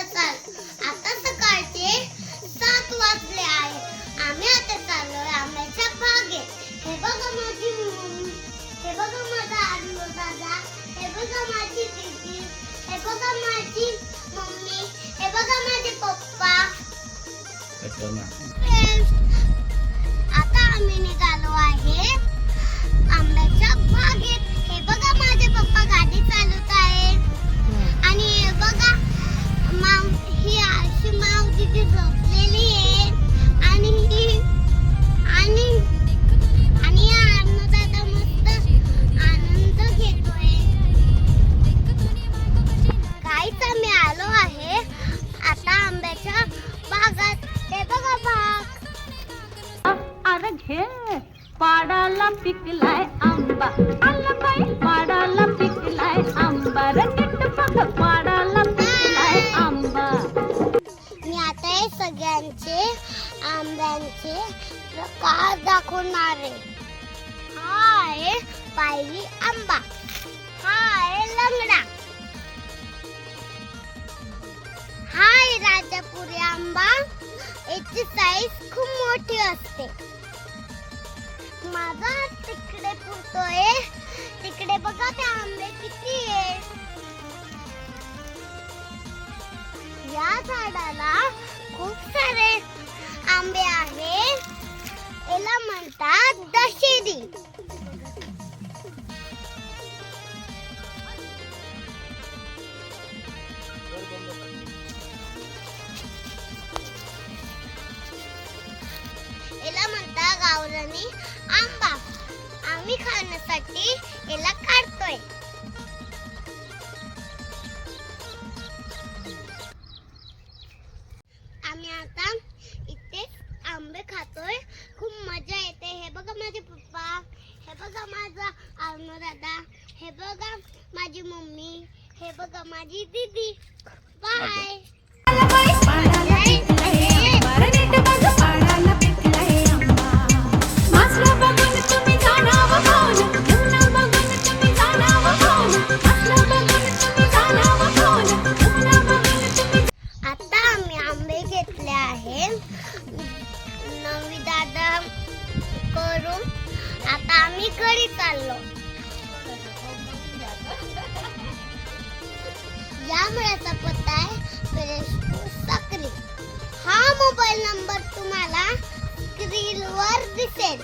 आता चाल. आता सकाळचे सात वाजले आहे. आम्ही आता चाललोय आंब्याच्या बागेत. हे बघा माझी मम्मी हे बघा माझा आजू दादा. हे बघा माझी दीदी. हे बघा माझी मम्मी. हे बघा माझे पप्पा. हे? पाडाला पिकलाय आंबा. आला बाई पाडाला पिकलाय आंबा. रे नीट बघ पाडाला पिकलाय आंबा. मी आता हे सगळ्यांचे आंब्यांचे प्रकार दाखवणार आहे. हा आहे पायरी आंबा. हा आहे लंगडा. हा आहे राजापुरी आंबा. याची साईज खूप मोठी असते. माझा तिकडे पुरतोय. तिकडे बघा ते आंबे किती आहे. या झाडाला खूप सारे आंबे आहे याला म्हणतात दशेरी. याला म्हणतात गावरानी. आम्ही खाण्यासाठी याला काढतोय. आम्ही आता इथे आंबे खातोय. खूप मजा येते. हे बघा माझे पप्पा. हे बघा माझा अरुण दादा. हे बघा माझी मम्मी. हे बघा माझी दीदी. बाय आहे नवी दादा करून आता आम्ही घरी चाललो. या मुलाचा पत्ता आहे फिरोजपूर हा मोबाईल नंबर तुम्हाला स्क्रीनवर दिसेल.